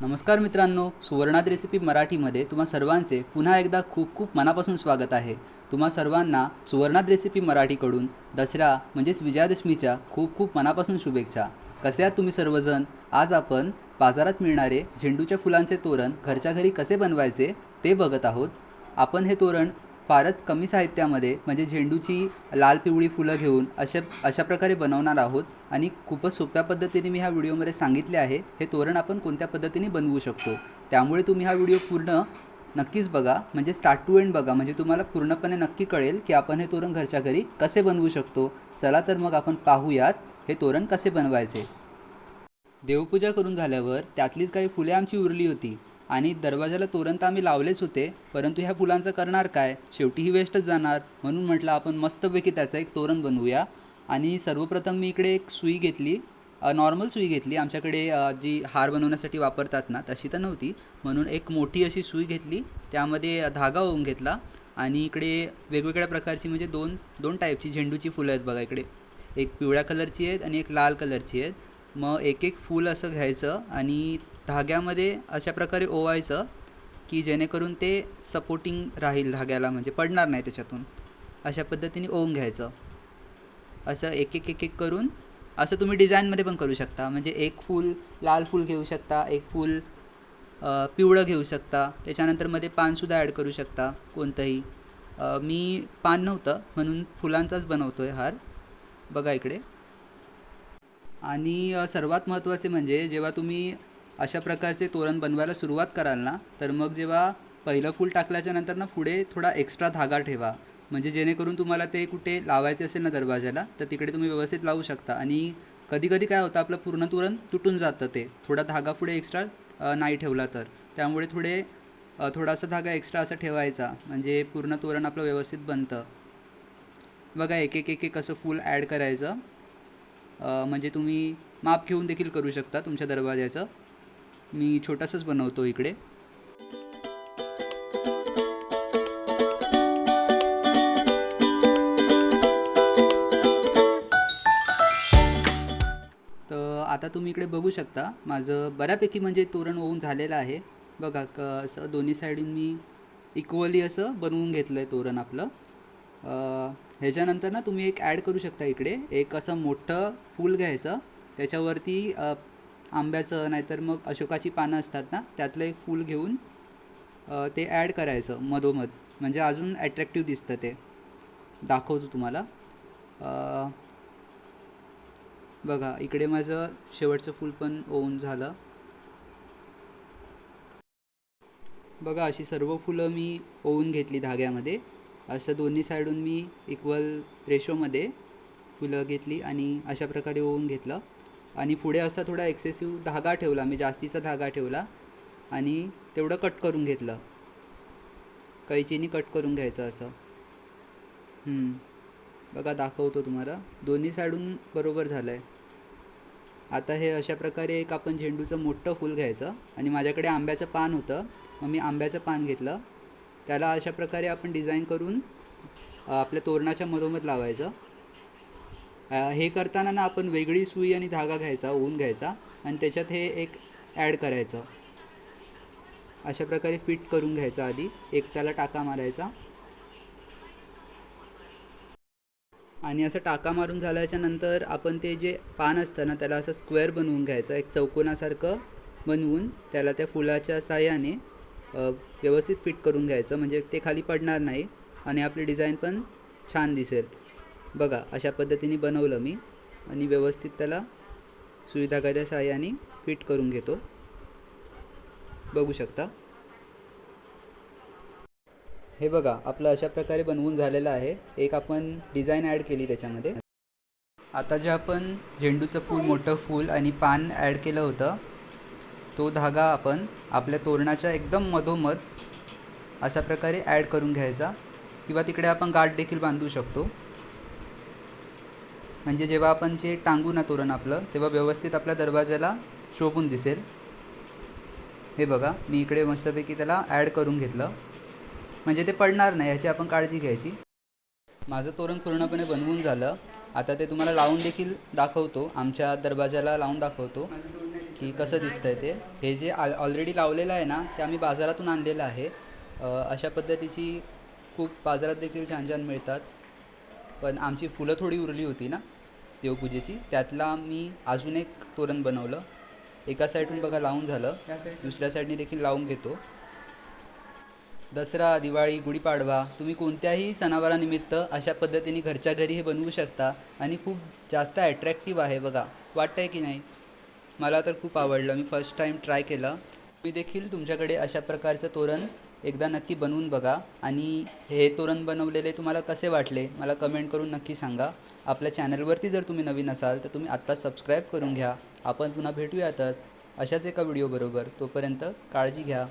नमस्कार मित्रांनो सुवर्णात रेसिपी मराठीमध्ये तुम्हा सर्वांचे पुन्हा एकदा खूप खूप मनापासून स्वागत आहे. तुम्हा सर्वांना सुवर्णात रेसिपी मराठीकडून दसरा म्हणजेच विजयादशमीच्या खूप खूप मनापासून शुभेच्छा. कसे आहात तुम्ही सर्वजण? आज आपण बाजारात मिळणारे झेंडूच्या फुलांचे तोरण घरच्या घरी कसे बनवायचे ते बघत आहोत. आपण हे तोरण फारच कमी साहित्यामध्ये म्हणजे झेंडूची लाल पिवळी फुलं घेऊन अशा अशा प्रकारे बनवणार आहोत आणि खूपच सोप्या पद्धतीने मी ह्या व्हिडिओमध्ये सांगितले आहे. हे तोरण आपण कोणत्या पद्धतीने बनवू शकतो? त्यामुळे तुम्ही हा व्हिडिओ पूर्ण नक्कीच बघा. म्हणजे स्टार्ट टू एंड बघा. म्हणजे तुम्हाला पूर्णपणे नक्की कळेल की आपण हे तोरण घरच्या घरी कसे बनवू शकतो. चला तर मग आपण पाहूयात हे तोरण कसे बनवायचे. देवपूजा करून झाल्यावर त्यातलीच काही फुले आमची उरली होती. आणि दरवाजाला तोरण तर आम्ही लावलेच होते परंतु ह्या फुलांचं करणार काय? शेवटी ही वेस्टच जाणार. म्हणून म्हटलं आपण मस्तपैकी त्याचं एक तोरण बनवूया. आणि सर्वप्रथम मी इकडे एक सुई घेतली. नॉर्मल सुई घेतली. आमच्याकडे जी हार बनवण्यासाठी वापरतात ना तशी तर नव्हती. म्हणून एक मोठी अशी सुई घेतली. त्यामध्ये धागा होऊन घेतला. आणि इकडे वेगवेगळ्या प्रकारची म्हणजे दोन दोन टाईपची झेंडूची फुलं आहेत बघा इकडे. एक पिवळ्या कलरची आहेत आणि एक लाल कलरची आहेत. मग एक एक फूल असं घ्यायचं आणि धाग्यामध्ये अशा प्रकारे ओवायचं की जेणेकरून ते सपोर्टिंग राहील धाग्याला म्हणजे पडणार नाही त्याच्यातून. अशा पद्धतीने ओवून घ्यायचं. असं एक एक एक एक करून असं तुम्ही डिझाईनमध्ये पण करू शकता. म्हणजे एक फूल लाल फूल घेऊ शकता एक फूल पिवळं घेऊ शकता. त्याच्यानंतरमध्ये पानसुद्धा ॲड करू शकता कोणतंही. मी पान नव्हतं म्हणून फुलांचाच बनवतो आहे हार. बघा इकडे. आणि सर्वात महत्त्वाचे म्हणजे जेव्हा तुम्ही अशा प्रकारचे तोरण बनवायला सुरुवात कराल ना तर मग जेव्हा पहिलं फूल टाकल्याच्या नंतर ना पुढे थोडा एक्स्ट्रा धागा ठेवा. म्हणजे जेणेकरून तुम्हाला ते कुठे लावायचे असेल ना दरवाजाला तर तिकडे तुम्ही व्यवस्थित लावू शकता. आणि कधी कधी काय होतं आपलं पूर्ण तोरण तुटून जातं ते. थोडा धागा पुढे एक्स्ट्रा नाही ठेवला तर. त्यामुळे थोडे थोडासा धागा एक्स्ट्रा असा ठेवायचा. म्हणजे पूर्ण तोरण आपलं व्यवस्थित बनतं. बघा एक एक एक एक असं फूल ॲड करायचं. म्हणजे तुम्ही माप घेऊन देखील करू शकता तुमच्या दरवाज्याचं. मी छोटासाच बनवतो इकडे. तर आता तुम्ही इकडे बघू शकता माझं बऱ्यापैकी म्हणजे तोरण होऊन झालेलं आहे. बघा क असं दोन्ही साईडून मी इक्वली असं बनवून घेतलं आहे तोरण आपलं. ह्याच्यानंतर ना तुम्ही एक ॲड करू शकता इकडे. एक असं मोठं फूल घ्यायचं. त्याच्यावरती आंब्याचं नाहीतर मग अशोकाची पानं असतात ना त्यातलं एक फूल घेऊन ते ॲड करायचं मधोमध. म्हणजे अजून ॲट्रॅक्टिव्ह दिसतं ते. दाखवतो तुम्हाला. बघा इकडे माझं शेवटचं फूल पण ओवून झालं. बघा अशी सर्व फुलं मी ओवून घेतली धाग्यामध्ये. असं दोन्ही साईडून मी इक्वल रेशोमध्ये फुलं घेतली आणि अशा प्रकारे ओवून घेतलं. आणि पुढे असा थोडा एक्सेसिव्ह धागा ठेवला मी जास्तीचा धागा ठेवला आणि तेवढं कट करून घेतलं. कैचीनी कट करून घ्यायचं असं. बघा दाखवतो तुम्हाला. दोन्ही साईडून बरोबर झालं आहे आता हे अशा प्रकारे एक आपण झेंडूचं मोठं फूल घ्यायचं आणि माझ्याकडे आंब्याचं पान होतं. मग मी आंब्याचं पान घेतलं. त्याला अशा प्रकारे आपण डिझाईन करून आपल्या तोरणाच्या मधोमध लावायचं. हे करताना ना आपण वेगळी सुई आणि धागा घ्यायचा ऊन घ्यायचा आणि त्याच्यात हे एक ॲड करायचं. अशा प्रकारे फिट करून घ्यायचं आधी. एक त्याला टाका मारायचा. आणि असं टाका मारून झाल्याच्यानंतर आपण ते जे पान असतं ना त्याला असं स्क्वेअर बनवून घ्यायचं. एक चौकोनासारखं बनवून त्याला त्या फुलाच्या साह्याने व्यवस्थित फिट करून घ्यायचं. म्हणजे ते खाली पडणार नाही आणि आपली डिझाईन पण छान दिसेल. बघा अशा पद्धतीने बनवलं मी आणि व्यवस्थित त्याला सुविधाकाच्या सहाय्याने फिट करून घेतो. बघू शकता. हे बघा आपलं अशा प्रकारे बनवून झालेलं आहे. एक आपण डिझाईन ॲड केली त्याच्यामध्ये. आता जे आपण झेंडूचं फूल मोठं फूल आणि पान ॲड केलं होतं तो धागा आपण आपल्या तोरणाच्या एकदम मधोमध अशा प्रकारे ॲड करून घ्यायचा. किंवा तिकडे आपण गाठ देखील बांधू शकतो. म्हणजे जेव्हा आपण जे टांगू ना तोरण आपलं तेव्हा व्यवस्थित आपल्या दरवाजाला शोभून दिसेल. हे बघा मी इकडे मस्तपैकी त्याला ॲड करून घेतलं. म्हणजे ते पडणार नाही याची आपण काळजी घ्यायची. माझं तोरण पूर्णपणे बनवून झालं. आता ते तुम्हाला लावून देखील दाखवतो. आमच्या दरवाजाला लावून दाखवतो की कसं दिसतंय ते. हे जे ऑल ऑलरेडी लावलेलं आहे ना ते आम्ही बाजारातून आणलेलं आहे. अशा पद्धतीची खूप बाजारात देखील छान छान मिळतात. पण आमची फुलं थोडी उरली होती ना. देवपूजेची. त्यातला मी अजून एक तोरण बनवलं. एका साईडून बघा लावून झालं. दुसऱ्या साईडने देखील लावून घेतो. दसरा दिवाळी गुढीपाडवा तुम्ही कोणत्याही सणावारानिमित्त अशा पद्धतीने घरच्या घरी हे बनवू शकता आणि खूप जास्त ॲट्रॅक्टिव्ह आहे बघा. वाटतं आहे की नाही? मला तर खूप आवडलं. मी फर्स्ट टाईम ट्राय केलं. मी देखील तुमच्याकडे अशा प्रकारचं तोरण एकदा नक्की बनवून बघा. आणि हे तोरण बनवलेले तुम्हाला कसे वाटले मला कमेंट करून नक्की सांगा. आपल्या चॅनलवरती जर तुम्ही नवीन असाल तर तुम्ही आत्ता सबस्क्राईब करून घ्या. आपण पुन्हा भेटूयातच अशाच एका व्हिडिओबरोबर तोपर्यंत काळजी घ्या.